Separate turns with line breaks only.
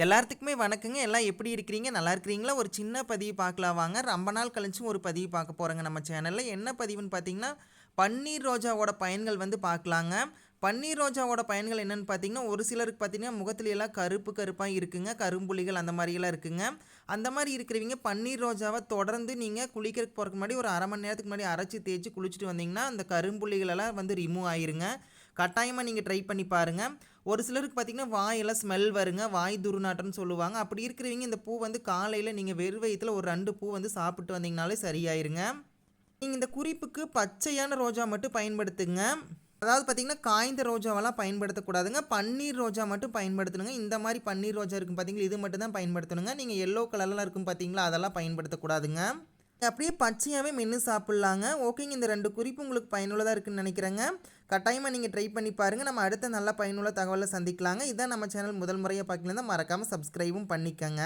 எல்லாத்துக்குமே வணக்கங்க. எல்லாம் எப்படி இருக்கிறீங்க? நல்லா இருக்கிறீங்களா? ஒரு சின்ன பதிவு பார்க்கலாம் வாங்க. ரொம்ப நாள் கழிச்சும் ஒரு பதிவு பார்க்க போகிறோங்க நம்ம சேனலில் என்ன பதிவுன்னு பார்த்தீங்கன்னா பன்னீர் ரோஜாவோட பயன்கள் வந்து பார்க்கலாங்க. பன்னீர் ரோஜாவோட பயன்கள் என்னென்னு பார்த்தீங்கன்னா ஒரு சிலருக்கு பார்த்தீங்கன்னா முகத்துல எல்லாம் கருப்பு கருப்பாக இருக்குங்க. கரும்புள்ளிகள் அந்த மாதிரியெல்லாம் இருக்குங்க. அந்த மாதிரி இருக்கிறவங்க பன்னீர் ரோஜாவை தொடர்ந்து நீங்கள் குளிக்கிறதுக்கு போகிறதுக்கு முன்னாடி ஒரு அரை மணி நேரத்துக்கு முன்னாடி அரைச்சி தேய்ச்சி குளிச்சுட்டு வந்தீங்கன்னா அந்த கரும்புள்ளிகள் எல்லாம் வந்து ரிமூவ் ஆயிருங்க. கட்டாயமாக நீங்கள் ட்ரை பண்ணி பாருங்கள் ஒரு சிலருக்கு பார்த்தீங்கன்னா வாயெல்லாம் ஸ்மெல் வருங்க வாய் துர்நாற்றம்னு சொல்லுவாங்க. அப்படி இருக்கிறவங்க இந்த பூ வந்து காலையில் நீங்கள் வெறும் வயிற்றுல ஒரு ரெண்டு பூ வந்து சாப்பிட்டு வந்தீங்கனாலே சரியாயிருங்க. நீங்கள் இந்த குறிப்புக்கு பச்சையான ரோஜா மட்டும் பயன்படுத்துங்க. அதாவது பார்த்தீங்கன்னா காய்ந்த ரோஜாவெல்லாம் பயன்படுத்தக்கூடாதுங்க. பன்னீர் ரோஜா மட்டும் பயன்படுத்தணுங்க. இந்த மாதிரி பன்னீர் ரோஜா இருக்கும் பார்த்தீங்களா இது மட்டும் தான் பயன்படுத்தணுங்க நீங்கள் எல்லோ கலர்லாம் இருக்கும் பார்த்தீங்களா அதெல்லாம் பயன்படுத்தக்கூடாதுங்க. அப்படியே பச்சையாகவே மென்று சாப்பிட்லாங்க. ஓகேங்க இந்த ரெண்டு குறிப்பு உங்களுக்கு பயனுள்ளதாக இருக்குன்னு நினைக்கிறேங்க. கட்டாயமாக நீங்கள் ட்ரை பண்ணி பாருங்கள் நம்ம அடுத்த நல்ல பயனுள்ள தகவலை சந்திக்கலாங்க. இதான் நம்ம சேனல் முதல் முறையாக பார்க்கலாம் மறக்காமல் சப்ஸ்கிரைபும் பண்ணிக்கோங்க.